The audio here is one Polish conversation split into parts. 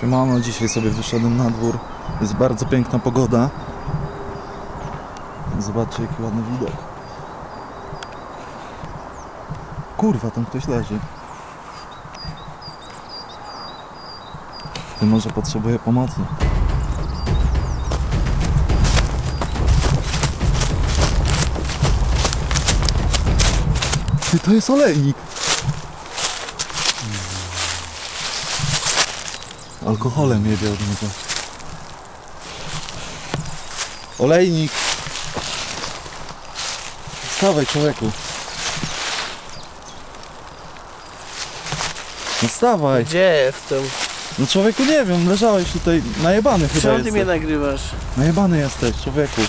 Siemano, dzisiaj sobie wyszedłem na dwór. Jest bardzo piękna pogoda. Zobaczcie jaki ładny widok. Kurwa, tam ktoś leży. Ty może potrzebuje pomocy. Ty, to jest olejnik. Alkoholem jebie od niego. Olejnik. Wstawaj człowieku. No wstawaj. Gdzie jestem? No człowieku nie wiem, leżałeś tutaj najebany chyba Czemu ty jesteś. mnie nagrywasz? Najebany jesteś, człowieku.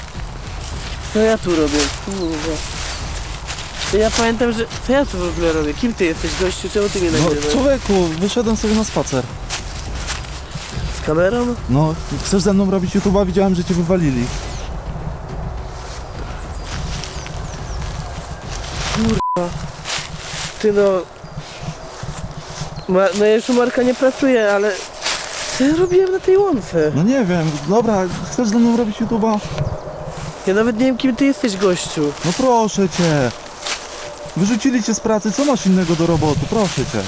Co ja tu robię? Kurwa. To ja pamiętam, że... Co ja tu w ogóle robię? Kim ty jesteś, gościu? Czemu ty mnie No nagrywasz? człowieku, wyszedłem sobie na spacer. Kamerą? No, chcesz ze mną robić YouTube'a? Widziałem, że cię wywalili. Ty no... Ma... No u Marka nie pracuję, ale... Co ja robiłem na tej łące? No nie wiem, dobra, chcesz ze mną robić YouTube'a? Ja nawet nie wiem, kim ty jesteś, gościu. No proszę cię. Wyrzucili cię z pracy, co masz innego do roboty? Proszę cię.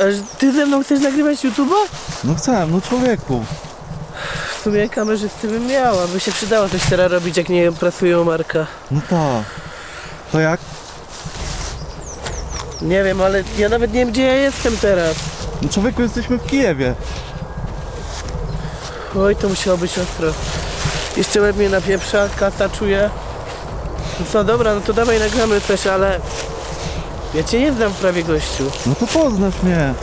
A ty ze mną chcesz nagrywać YouTube'a? No chcę, no człowieku. W sumie kamerzysty bym miała, by się przydało coś teraz robić, jak nie pracuję u Marka. No tak. To jak? Nie wiem, ale ja nawet nie wiem, gdzie ja jestem teraz. No człowieku, jesteśmy w Kijewie. Oj, to musiało być ostro. Jeszcze łeb mnie napieprza, kasa czuję. No co, dobra, no to dawaj nagramy coś, ale... Ja cię nie znam prawie, gościu. No to poznasz mnie.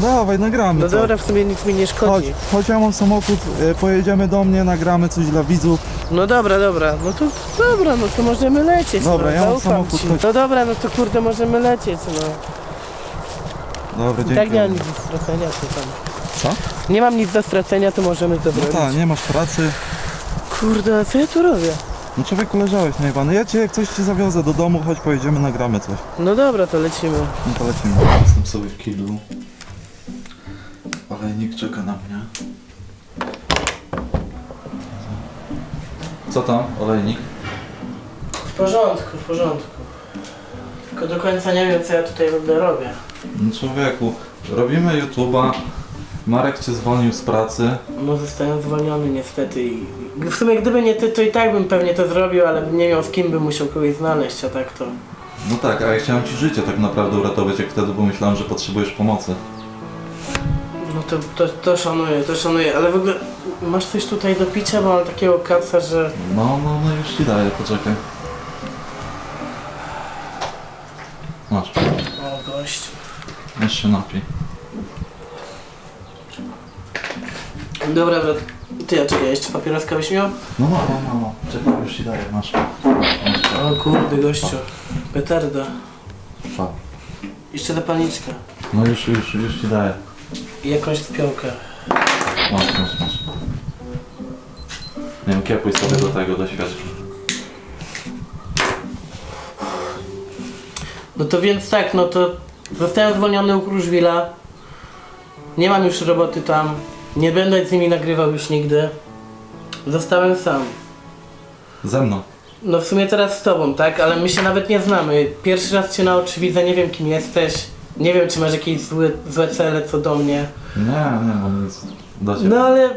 Dawaj, nagramy No dobra, w sumie nic mi nie Chodź, szkodzi. chodź, ja mam samochód, y, pojedziemy do mnie, nagramy coś dla widzów. No dobra, dobra, no to dobra, no to możemy lecieć. Dobra, no, ja mam zaufam samochód, ci. chodź. No dobra, no to kurde, możemy lecieć, no. Dobra, I dzięki. tak nie mam nic do stracenia, to tam. Co? Nie mam nic do stracenia, to możemy to No zrobić. tak, nie masz pracy. Kurde, a co ja tu robię? No człowieku, leżałeś najebany. Ja cię jak coś cię zawiozę do domu, chodź, pojedziemy, nagramy coś. No dobra, to lecimy. No to lecimy. Jestem sobie w kiblu. Olejnik czeka na mnie. Co tam, olejnik? W porządku, w porządku. Tylko do końca nie wiem, co ja tutaj w ogóle robię. No człowieku, robimy YouTube'a. Marek cię zwolnił z pracy. No zostałem zwolniony niestety i w sumie gdyby nie ty, to i tak bym pewnie to zrobił, ale nie miał z kim bym musiał kogoś znaleźć, a tak to... No tak, a ja chciałem ci życie tak naprawdę uratować, jak wtedy pomyślałem, że potrzebujesz pomocy. To, to, to szanuję, to szanuję, ale w ogóle masz coś tutaj do picia, bo mam takiego kaca, że... No, no, no już ci daję, poczekaj. Masz, O gościu. się napij. Dobra, że... Ty, ja czekaj, jeszcze papieroska byś miał? No, no, no, no, no. czekaj, już ci daję, masz. masz. O kurde, gościu. Petarda. Pa. Jeszcze zapalniczka. No już, już, już ci daję. Jakąś. Masz, masz, masz. Nie wiem, kiepuj sobie do tego, do świeczki. No to więc tak, no to zostałem zwolniony u Kruszwila. Nie mam już roboty tam. Nie będę z nimi nagrywał już nigdy. Zostałem sam. Ze mną. No w sumie teraz z tobą, tak? Ale my się nawet nie znamy. Pierwszy raz cię na oczy widzę, nie wiem kim jesteś. Nie wiem czy masz jakieś złe, złe cele co do mnie. Nie, nie mam nic do ciebie. No ale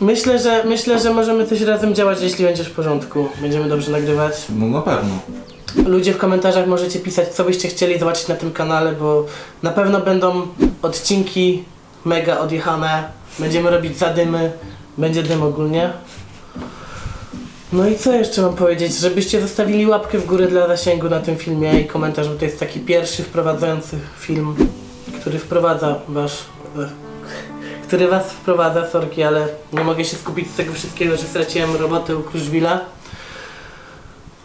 myślę, że myślę, że możemy coś razem działać, jeśli będziesz w porządku. Będziemy dobrze nagrywać. No na pewno. Ludzie w komentarzach możecie pisać, co byście chcieli zobaczyć na tym kanale, bo na pewno będą odcinki mega odjechane. Będziemy robić zadymy, będzie dym ogólnie. No i co jeszcze mam powiedzieć? Żebyście zostawili łapkę w górę dla zasięgu na tym filmie i komentarz, bo to jest taki pierwszy wprowadzający film, który wprowadza wasz... który was wprowadza, sorki, ale nie mogę się skupić z tego wszystkiego, że straciłem robotę u Kruszwila.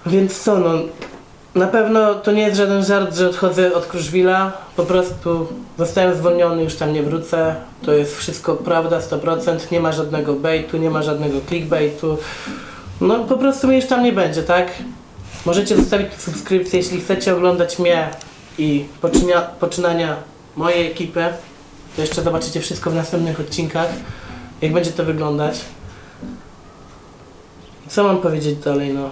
Więc co, no, na pewno to nie jest żaden żart, że odchodzę od Kruszwila. Po prostu zostałem zwolniony, już tam nie wrócę. To jest wszystko prawda, 100%. Nie ma żadnego baitu, nie ma żadnego clickbaitu. No po prostu mnie już tam nie będzie, tak? Możecie zostawić subskrypcję, jeśli chcecie oglądać mnie i poczynia, poczynania mojej ekipy. to jeszcze zobaczycie wszystko w następnych odcinkach, jak będzie to wyglądać. Co mam powiedzieć dalej, no.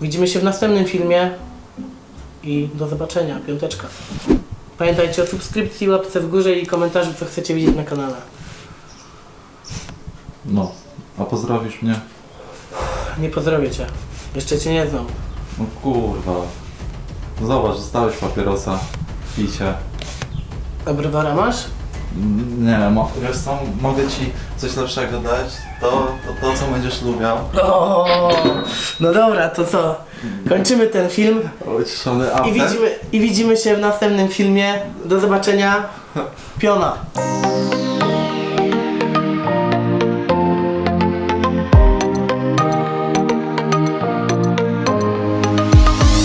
Widzimy się w następnym filmie i do zobaczenia, piąteczka. Pamiętajcie o subskrypcji, łapce w górze i komentarzu, co chcecie widzieć na kanale. No, a pozdrowisz mnie? Nie pozdrowię cię. Jeszcze cię nie znam. No kurwa. Zobacz, dostałeś papierosa. Picie. A browara masz? Nie, mo- wiesz co, mogę ci coś lepszego dać. To, to, to co będziesz lubiał. O, no dobra, to co? Kończymy ten film Ociszony i after. widzimy, i widzimy się w następnym filmie. Do zobaczenia. Piona.